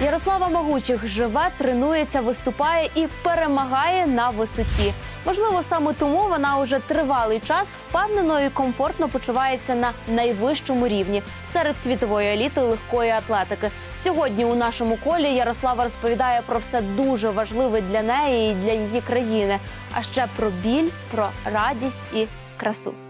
Ярослава Могучих живе, тренується, виступає і перемагає на висоті. Можливо, саме тому вона уже тривалий час впевнено і комфортно почувається на найвищому рівні серед світової еліти легкої атлетики. Сьогодні у нашому колі Ярослава розповідає про все дуже важливе для неї і для її країни, а ще про біль, про радість і красу.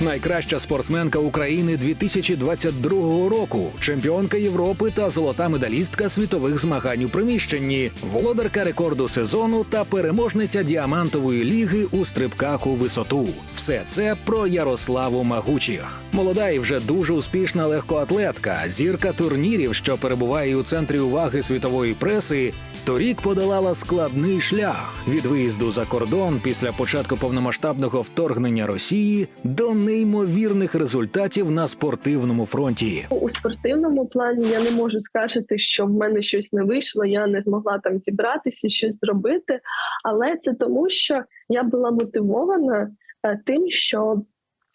Найкраща спортсменка України 2022 року, чемпіонка Європи та золота медалістка світових змагань у приміщенні, володарка рекорду сезону та переможниця діамантової ліги у стрибках у висоту. Все це про Ярославу Магучих. Молода і вже дуже успішна легкоатлетка, зірка турнірів, що перебуває у центрі уваги світової преси. Торік подолала складний шлях від виїзду за кордон після початку повномасштабного вторгнення Росії до неймовірних результатів на спортивному фронті. У спортивному плані я не можу сказати, що в мене щось не вийшло, я не змогла там зібратися, щось зробити. Але це тому, що я була мотивована е, тим, що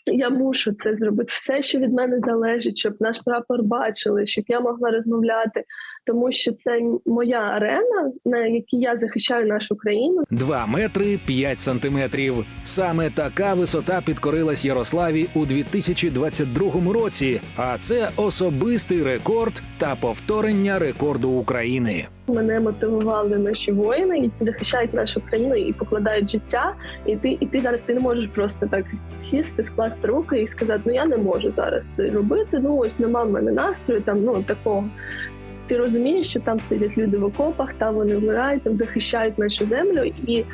я мушу це зробити. Все, що від мене залежить, щоб наш прапор бачили, щоб я могла розмовляти, тому що це моя арена, на якій я захищаю нашу країну. 2 метри 5 сантиметрів. Саме така висота підкорилась Ярославі у 2022 році. А це особистий рекорд та повторення рекорду України. Мене мотивували наші воїни, які захищають нашу країну і покладають життя. І ти, і ти зараз ти не можеш просто так сісти, скласти руки і сказати, ну я не можу зараз це робити. Ну ось нема в мене настрою, там ну такого. Ти розумієш, що там сидять люди в окопах, там вони вмирають, там захищають нашу землю, і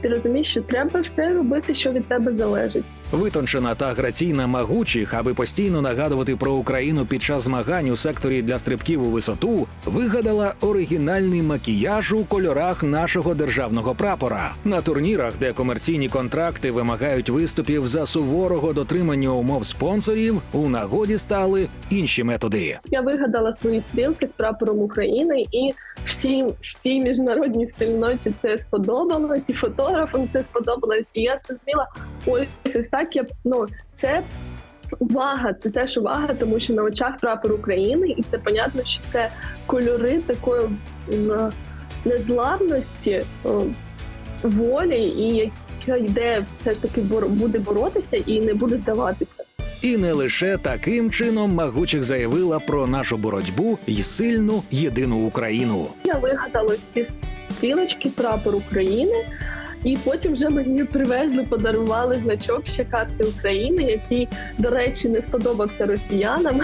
ти розумієш, що треба все робити, що від тебе залежить. Витончена та граційна Магучих, аби постійно нагадувати про Україну під час змагань у секторі для стрибків у висоту, вигадала оригінальний макіяж у кольорах нашого державного прапора. На турнірах, де комерційні контракти вимагають виступів за суворого дотримання умов спонсорів, у нагоді стали інші методи. Я вигадала свої стрілки з прапором України, і всій, всій міжнародній спільноті це сподобалось, і фотографам це сподобалось. І я зрозуміла, ось ось так я ну це. Увага, це теж увага, тому що на очах прапор України, і це понятно, що це кольори такої незламності, волі, і яка йде все ж таки буде боротися і не буде здаватися. І не лише таким чином Магучих заявила про нашу боротьбу і сильну єдину Україну. Я вигадала ці стрілочки прапор України, і потім вже мені привезли, подарували значок ще карти України, який, до речі, не сподобався росіянам.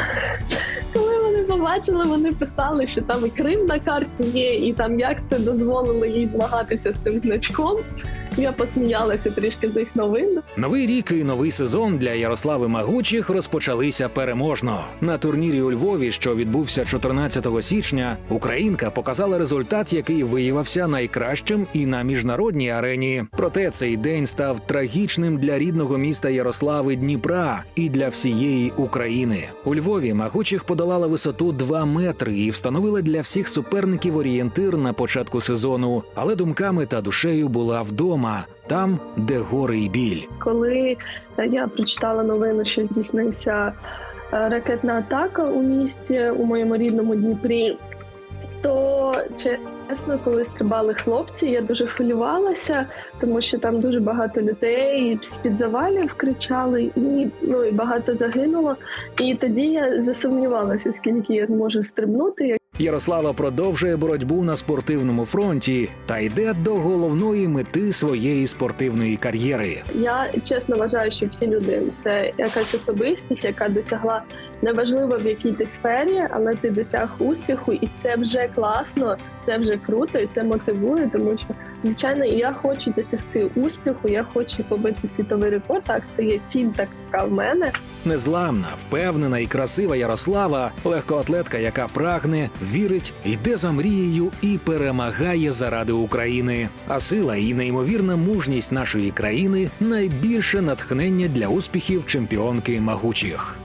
Коли вони побачили, вони писали, що там і Крим на карті є, і там як це дозволило їй змагатися з тим значком. Я посміялася трішки з їх новин. Новий рік і новий сезон для Ярослави Магучих розпочалися переможно. На турнірі у Львові, що відбувся 14 січня, українка показала результат, який виявився найкращим і на міжнародній арені. Проте цей день став трагічним для рідного міста Ярослави Дніпра і для всієї України. У Львові Магучих подолала висоту 2 метри і встановила для всіх суперників орієнтир на початку сезону, але думками та душею була вдома, там, де гори і біль. Коли я прочитала новину, що здійснився е, ракетна атака у місті у моєму рідному Дніпрі, то чесно, коли стрибали хлопці, я дуже хвилювалася, тому що там дуже багато людей з під завалів кричали, і ну і багато загинуло. І тоді я засумнівалася, скільки я зможу стрибнути. Ярослава продовжує боротьбу на спортивному фронті та йде до головної мети своєї спортивної кар'єри. Я чесно вважаю, що всі люди це якась особистість, яка досягла неважливо в якій ти сфері, але ти досяг успіху, і це вже класно, це вже круто, і це мотивує, тому що звичайно я хочу досягти успіху. Я хочу побити світовий рекорд. Так, це є ціль така в мене. Незламна, впевнена і красива Ярослава, легкоатлетка, яка прагне, вірить, йде за мрією і перемагає заради України. А сила і неймовірна мужність нашої країни найбільше натхнення для успіхів чемпіонки Магучих.